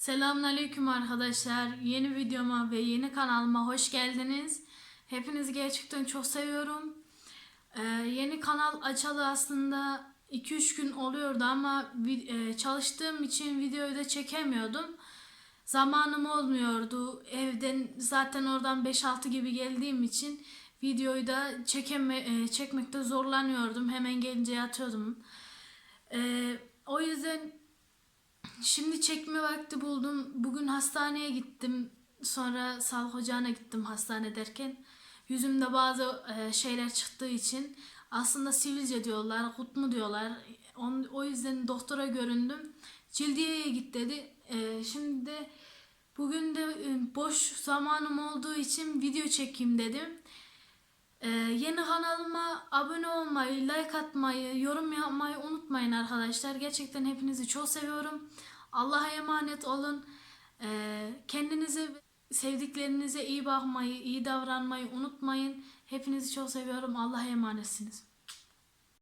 Selamünaleyküm arkadaşlar. Yeni videoma ve yeni kanalıma hoş geldiniz. Hepinizi gerçekten çok seviyorum. Ee, yeni kanal açalı aslında 2-3 gün oluyordu ama e, çalıştığım için videoyu da çekemiyordum. Zamanım olmuyordu. Evden zaten oradan 5-6 gibi geldiğim için videoyu da çekeme, e, çekmekte zorlanıyordum. Hemen gelince yatıyordum. Ee, o yüzden Şimdi çekme vakti buldum. Bugün hastaneye gittim. Sonra sağlık ocağına gittim hastane derken. Yüzümde bazı e, şeyler çıktığı için aslında sivilce diyorlar, kut mu diyorlar. O yüzden doktora göründüm. Cildiyeye git dedi. E, Şimdi de bugün de e, boş zamanım olduğu için video çekeyim dedim. Ee, yeni kanalıma abone olmayı, like atmayı, yorum yapmayı unutmayın arkadaşlar. Gerçekten hepinizi çok seviyorum. Allah'a emanet olun. Ee, kendinize, sevdiklerinize iyi bakmayı, iyi davranmayı unutmayın. Hepinizi çok seviyorum. Allah'a emanetsiniz.